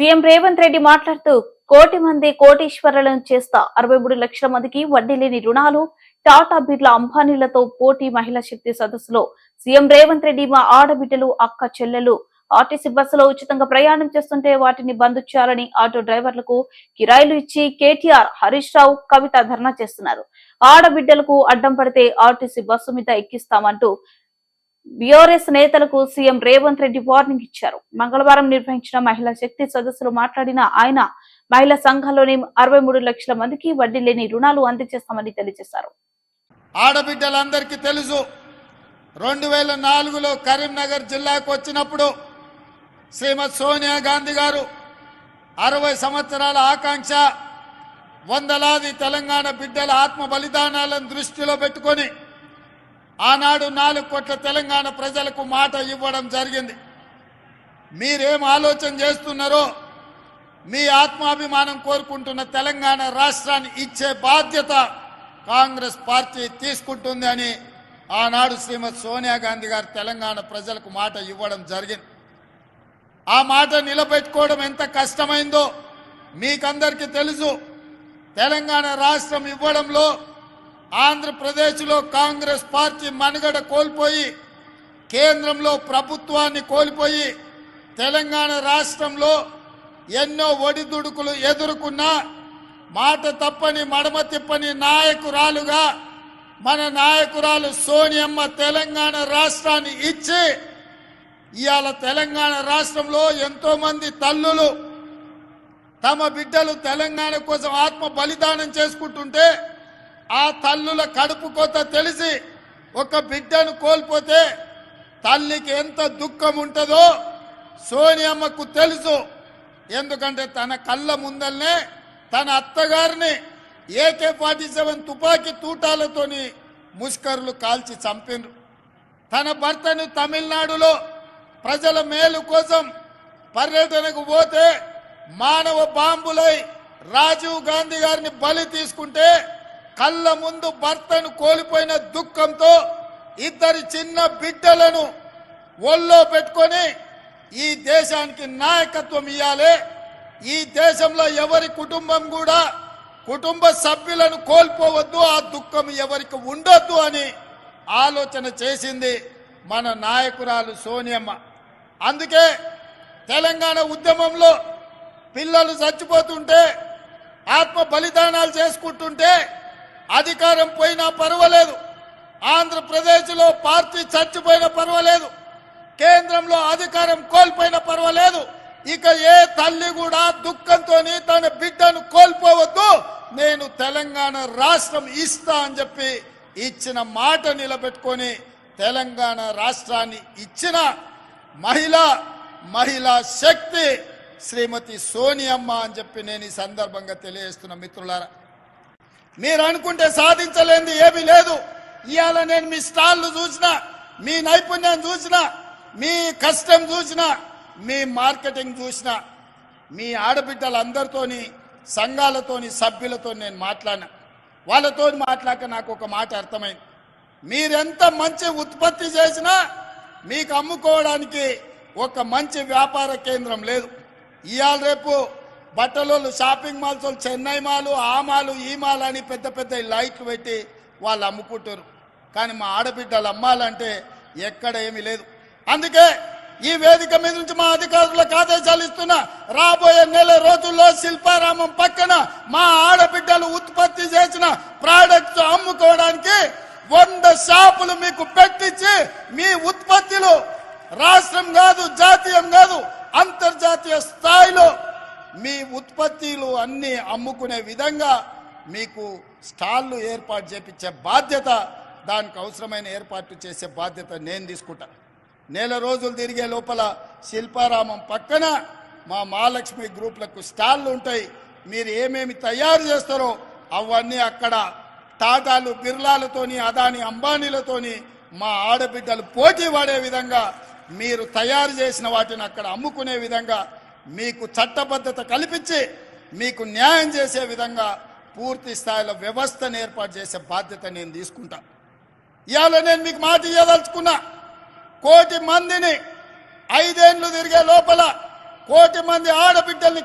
CM Revanth Reddy మాట్లాడుతూ కోటి మంది కోటీశ్వరులను చేస్తా అరవై మూడు లక్షల మందికి వడ్డీ లేని రుణాలు టాటా బిర్లా అంబానీలతో పోటీ మహిళా శక్తి సదస్సులో సీఎం రేవంత్ రెడ్డి మా ఆడబిడ్డలు అక్క చెల్లెలు. ఆర్టీసీ బస్సులో ఉచితంగా ప్రయాణం చేస్తుంటే వాటిని బంద్ చేయాలని ఆటో డ్రైవర్లకు కిరాయిలు ఇచ్చి కేటీఆర్ హరీష్ రావు కవిత ధర్నా చేస్తున్నారు. ఆడబిడ్డలకు అడ్డం పడితే ఆర్టీసీ బస్సు మీద ఎక్కిస్తామంటూ బీఆర్ఎస్ నేతలకు సీఎం రేవంత్ రెడ్డి వార్నింగ్ ఇచ్చారు. మంగళవారం నిర్వహించిన మహిళా శక్తి సదస్సులో మాట్లాడిన ఆయన మహిళా సంఘంలోని అరవై మూడు లక్షల మందికి వడ్డీ లేని రుణాలు అందజేస్తామని తెలియజేశారు. ఆడబిడ్డలందరికీ తెలుసు రెండు వేల నాలుగులో కరీంనగర్ జిల్లాకు వచ్చినప్పుడు శ్రీమతి సోనియా గాంధీ గారు అరవై సంవత్సరాల ఆకాంక్ష వందలాది తెలంగాణ బిడ్డల ఆత్మ బలిదానాలను దృష్టిలో పెట్టుకొని ఆనాడు నాలుగు కోట్ల తెలంగాణ ప్రజలకు మాట ఇవ్వడం జరిగింది. మీరేం ఆలోచన చేస్తున్నారో మీ ఆత్మాభిమానం కోరుకుంటున్న తెలంగాణ రాష్ట్రాన్ని ఇచ్చే బాధ్యత కాంగ్రెస్ పార్టీ తీసుకుంటుంది అని ఆనాడు శ్రీమతి సోనియా గాంధీ గారు తెలంగాణ ప్రజలకు మాట ఇవ్వడం జరిగింది. ఆ మాట నిలబెట్టుకోవడం ఎంత కష్టమైందో మీకందరికీ తెలుసు. తెలంగాణ రాష్ట్రం ఇవ్వడంలో ఆంధ్రప్రదేశ్లో కాంగ్రెస్ పార్టీ మనుగడ కోల్పోయి కేంద్రంలో ప్రభుత్వాన్ని కోల్పోయి తెలంగాణ రాష్ట్రంలో ఎన్నో ఒడిదుడుకులు ఎదుర్కొన్నా మాట తప్పని మడమ తిప్పని నాయకురాలుగా మన నాయకురాలు సోనియమ్మ తెలంగాణ రాష్ట్రాన్ని ఇచ్చి ఇవాళ తెలంగాణ రాష్ట్రంలో ఎంతో మంది తల్లులు తమ బిడ్డలు తెలంగాణ కోసం ఆత్మ బలిదానం చేసుకుంటుంటే ఆ తల్లుల కడుపు కోత తెలిసి ఒక బిడ్డను కోల్పోతే తల్లికి ఎంత దుఃఖం ఉంటుందో సోనియమ్మకు తెలుసు. ఎందుకంటే తన కళ్ళ ముందల్నే తన అత్తగారిని ఏకే ఫార్టీ సెవెన్ తుపాకీ తూటాలతోని ముష్కరులు కాల్చి చంపిండ్రు తన భర్తను తమిళనాడులో ప్రజల మేలు కోసం పర్యటనకు పోతే మానవ బాంబులై రాజీవ్ గాంధీ గారిని బలి తీసుకుంటే కళ్ళ ముందు భర్తను కోల్పోయిన దుఃఖంతో ఇద్దరి చిన్న బిడ్డలను ఒళ్ళో పెట్టుకొని ఈ దేశానికి నాయకత్వం ఇవ్వాలి ఈ దేశంలో ఎవరి కుటుంబం కూడా కుటుంబ సభ్యులను కోల్పోవద్దు ఆ దుఃఖం ఎవరికి ఉండొద్దు అని ఆలోచన చేసింది మన నాయకురాలు సోనియమ్మ. అందుకే తెలంగాణ ఉద్యమంలో పిల్లలు చచ్చిపోతుంటే ఆత్మ బలిదానాలు చేసుకుంటుంటే అధికారం పోయినా పర్వాలేదు. ఆంధ్రప్రదేశ్లో పార్టీ చచ్చిపోయినా పర్వాలేదు. కేంద్రంలో అధికారం కోల్పోయినా పర్వాలేదు. ఇక ఏ తల్లి కూడా దుఃఖంతో తన బిడ్డను కోల్పోవద్దు. నేను తెలంగాణ రాష్ట్రం ఇస్తా అని చెప్పి ఇచ్చిన మాట నిలబెట్టుకొని తెలంగాణ రాష్ట్రాన్ని ఇచ్చిన మహిళ మహిళా శక్తి శ్రీమతి సోనియమ్మ అని చెప్పి నేను ఈ సందర్భంగా తెలియజేస్తున్న మిత్రులారా. మీరు అనుకుంటే సాధించలేంది ఏమీ లేదు. ఇవాళ నేను మీ స్టాళ్ళు చూసిన మీ నైపుణ్యం చూసిన మీ కష్టం చూసిన మీ మార్కెటింగ్ చూసిన మీ ఆడబిడ్డలందరితోని సంఘాలతోని సభ్యులతో నేను మాట్లాడినా. వాళ్ళతో మాట్లాడక నాకు ఒక మాట అర్థమైంది. మీరెంత మంచి ఉత్పత్తి చేసినా మీకు అమ్ముకోవడానికి ఒక మంచి వ్యాపార కేంద్రం లేదు. ఇవాళ రేపు బట్టలోళ్ళు షాపింగ్ మాల్స్ వాళ్ళు చెన్నై మాలు ఆ మాలు ఈ మాల్ అని పెద్ద పెద్ద లైక్ పెట్టి వాళ్ళు అమ్ముకుంటారు. కానీ మా ఆడబిడ్డలు అమ్మాలంటే ఎక్కడ ఏమీ లేదు. అందుకే ఈ వేదిక మీద నుంచి మా అధికారులకు ఆదేశాలు ఇస్తున్నా రాబోయే నెల రోజుల్లో శిల్పారామం పక్కన మా ఆడబిడ్డలు ఉత్పత్తి చేసిన ప్రోడక్ట్స్ అమ్ముకోవడానికి వంద షాపులు మీకు పెట్టించి మీ ఉత్పత్తులు రాష్ట్రం కాదు జాతీయం కాదు అంతర్జాతీయ స్థాయిలో మీ ఉత్పత్తిలు అన్నీ అమ్ముకునే విధంగా మీకు స్టాళ్ళు ఏర్పాటు చేపించే బాధ్యత దానికి అవసరమైన ఏర్పాటు చేసే బాధ్యత నేను తీసుకుంటా. నెల రోజులు తిరిగే లోపల శిల్పారామం పక్కన మా మహాలక్ష్మి గ్రూప్లకు స్టాళ్ళు ఉంటాయి. మీరు ఏమేమి తయారు చేస్తారో అవన్నీ అక్కడ టాటాలు బిర్లాలతోని అదాని అంబానీలతోని మా ఆడబిడ్డలు పోటీ పడే విధంగా మీరు తయారు చేసిన వాటిని అక్కడ అమ్ముకునే విధంగా మీకు చట్టబద్ధత కల్పించి మీకు న్యాయం చేసే విధంగా పూర్తి స్థాయిలో వ్యవస్థను ఏర్పాటు చేసే బాధ్యత నేను తీసుకుంటా. ఇవాళ నేను మీకు మాట ఇవ్వదలుచుకున్నా కోటి మందిని ఐదేండ్లు తిరిగే లోపల కోటి మంది ఆడబిడ్డల్ని